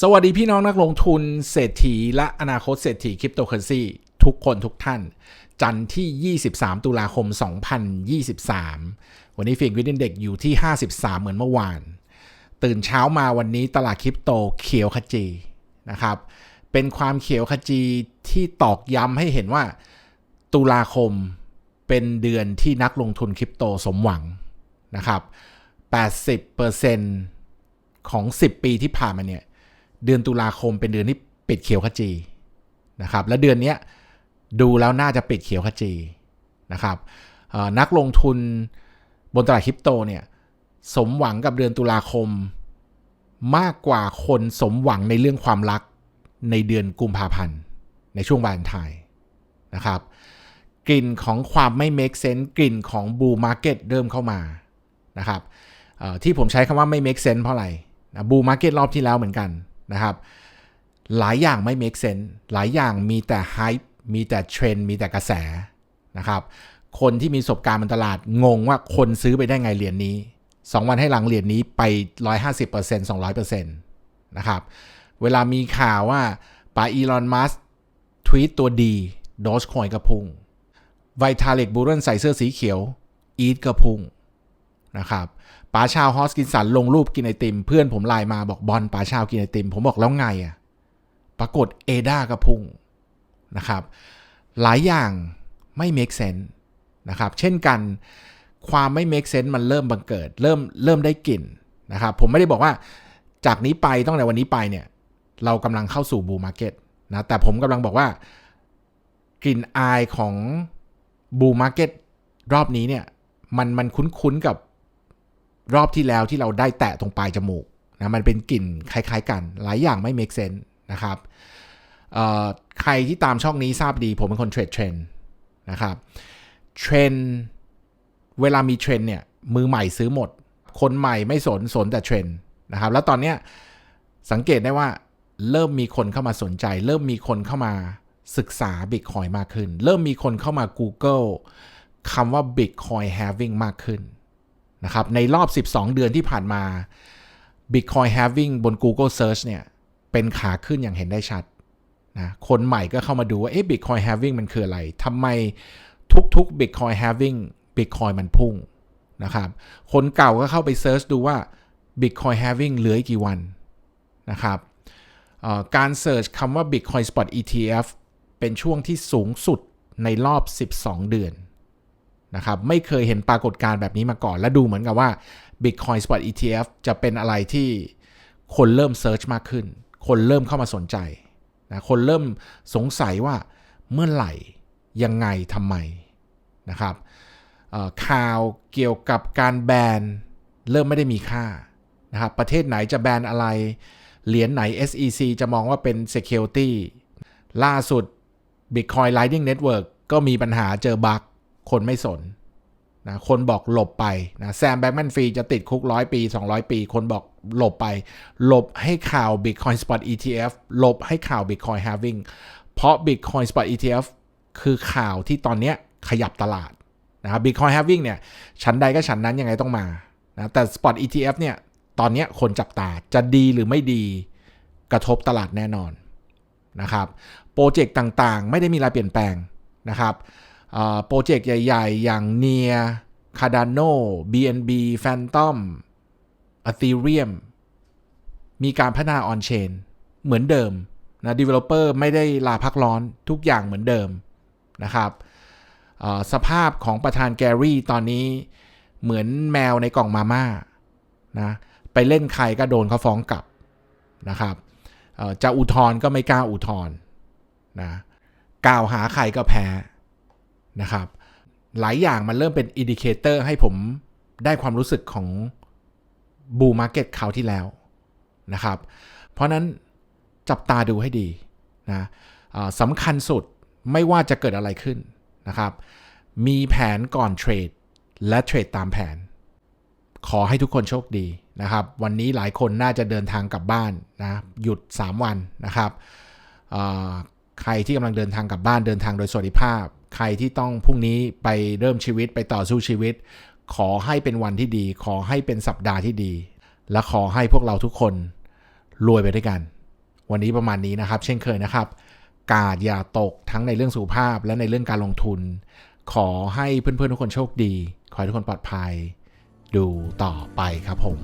สวัสดีพี่น้องนักลงทุนเศรษฐีและอนาคตเศรษฐีคริปโตเคอเรนซีทุกคนทุกท่าน จันทร์ที่ 23 ตุลาคม 2023 วันนี้ฟิงวิดินเด็กอยู่ที่ 53 เหมือนเมื่อวาน ตื่นเช้ามาวันนี้ตลาดคริปโตเขียวขจีนะครับ เป็นความเขียวขจีที่ตอกย้ำให้เห็นว่า ตุลาคมเป็นเดือนที่นักลงทุนคริปโตสมหวังนะครับ 80%ของ 10 ปีที่ผ่านมาเนี่ย เดือนตุลาคมเป็นเดือนที่ปิดเขียวขจีนะครับ และเดือนนี้ดูแล้วน่าจะปิดเขียวขจีนะครับนักลงทุนบนตลาดคริปโตเนี่ยสมหวังกับเดือนตุลาคม มากกว่าคนสมหวังในเรื่องความรักในเดือนกุมภาพันธ์ ในช่วงบานไทยนะครับ กลิ่นของความไม่ make sense กลิ่นของบูมมาร์เก็ตเริ่มเข้ามานะครับที่ผมใช้คำว่าไม่ make sense เพราะอะไรบูมมาร์เก็ตรอบที่แล้วเหมือนกัน นะครับ หลายอย่างไม่ make sense หลายอย่างมีแต่ hype มีแต่เทรนด์มีแต่กระแสนะครับคนที่มีประสบการณ์บนตลาดงงว่าคนซื้อไปได้ไงเหรียญนี้ 2 วันให้หลังเหรียญนี้ไป 150% 200%นะครับ เวลามีข่าวว่าปาอีลอนมัสทวีตตัวดีดอชคอยกระพุ่งไวทาเล็กบูรอนใส่เสื้อสีเขียว อีทกระพุ่ง นะครับป๋าชาวฮอสกินสันลงรูปกินไอติม เพื่อนผมไลน์มาบอกบอลป๋าชาวกินไอติม ผมบอกแล้วไงอะ่ะปรากฏเอดากระพุ่งนะครับหลายอย่างไม่ make sense นะครับเช่นกันความไม่ make sense มันเริ่มบังเกิด เริ่มเริ่มได้กลิ่นนะครับผมไม่ได้บอกว่าจากนี้ไปต้องในวันนี้ไปเนี่ยเรากำลังเข้าสู่บูมาร์เก็ตนะแต่ผมกำลังบอกว่ากลิ่นอายของบูมาร์เก็ตรอบนี้เนี่ยมันมันคุ้นๆกับ รอบที่แล้วที่เราได้แตะตรงปลายจมูกนะมันเป็นกลิ่นคล้ายๆ กันหลายอย่างไม่ make sense นะครับใครที่ตามช่องนี้ทราบดี ผมเป็นคนเทรดเทรนนะครับเทรนเวลามีเทรนเนี่ยมือใหม่ซื้อหมด คนใหม่ไม่สนสนแต่เทรนนะครับแล้วตอนนี้สังเกตได้ว่าเริ่มมีคนเข้ามาสนใจ เริ่มมีคนเข้ามาศึกษา Bitcoin มากขึ้น เริ่มมีคนเข้ามา Google คำว่า Bitcoin having มากขึ้น นะครับในรอบ 12 เดือนที่ผ่านมา Bitcoin having บน Google Search เนี่ยเป็นขาขึ้นอย่างเห็นได้ชัดนะคนใหม่ก็เข้ามาดูว่าเอ๊ะ Bitcoin having มันคืออะไรทำไมทุกๆ Bitcoin having Bitcoin มันพุ่งนะครับคนเก่าก็เข้าไปเซิร์ชดูว่า Bitcoin having เหลือกี่วันนะครับการเสิร์ชคำว่า Bitcoin Spot ETF เป็นช่วงที่สูงสุดในรอบ 12 เดือน นะครับไม่เคยเห็นปรากฏการณ์แบบนี้มาก่อน และดูเหมือนกับว่า Bitcoin Spot ETF จะเป็นอะไรที่คนเริ่มเซิร์ชมากขึ้น คนเริ่มเข้ามาสนใจนะคนเริ่มสงสัยว่าเมื่อไหร่ ยังไงทำไมนะครับข่าวเกี่ยวกับการแบนเริ่มไม่ได้มีค่านะครับประเทศไหนจะแบนอะไร เหรียญไหน SEC จะมองว่าเป็น Security ล่าสุด Bitcoin Lightning Network ก็มีปัญหาเจอบั๊ก คนไม่สนนะคนบอกหลบไปนะแซมแบ็กแมนฟรีจะติดคุกร้อยปี 200 ปี คนบอกหลบไป หลบให้ข่าว Bitcoin Spot ETF หลบให้ข่าว Bitcoin Halving เพราะ Bitcoin Spot ETF คือข่าวที่ตอนนี้ขยับตลาดนะครับ Bitcoin Halving เนี่ยชั้นใดก็ชั้นนั้นยังไงต้องมานะแต่ Spot ETF เนี่ยตอนนี้คนจับตาจะดีหรือไม่ดีกระทบตลาดแน่นอนนะครับโปรเจกต์ต่างๆ ไม่ได้มีอะไรเปลี่ยนแปลงนะครับ โปรเจกต์ใหญ่ ๆ อย่าง Near Cardano BNB Phantom Ethereum มีการพัฒนา on chain เหมือนเดิมนะ developer ไม่ได้ลาพักร้อนทุกอย่างเหมือนเดิมนะครับสภาพของประธานแกรี่ตอนนี้เหมือนแมวในกล่องมาม่านะไปเล่นใครก็โดนเขาฟ้องกลับนะครับจะอุทธรก็ไม่กล้าอุทธรนะกล่าวหาใครก็แพ้ นะครับ หลายอย่างมันเริ่มเป็นอินดิเคเตอร์ให้ผมได้ความรู้สึกของบูมาร์เก็ตเขาที่แล้วนะครับ เพราะนั้นจับตาดูให้ดีนะสำคัญสุดไม่ว่าจะเกิดอะไรขึ้นนะครับ มีแผนก่อนเทรดและเทรดตามแผน ขอให้ทุกคนโชคดีนะครับ วันนี้หลายคนน่าจะเดินทางกลับบ้านนะหยุด 3 วันนะครับใครที่กำลังเดินทางกลับบ้านเดินทางโดยสวัสดิภาพ ใครที่ต้องพรุ่งนี้ไปเริ่มชีวิตไปต่อสู้ชีวิต ขอให้เป็นวันที่ดี ขอให้เป็นสัปดาห์ที่ดี และขอให้พวกเราทุกคนรวยไปด้วยกัน วันนี้ประมาณนี้นะครับ เช่นเคยนะครับ กาดอย่าตกทั้งในเรื่องสุขภาพและในเรื่องการลงทุน ขอให้เพื่อนๆทุกคนโชคดี ขอให้ทุกคนปลอดภัย ดูต่อไปครับผม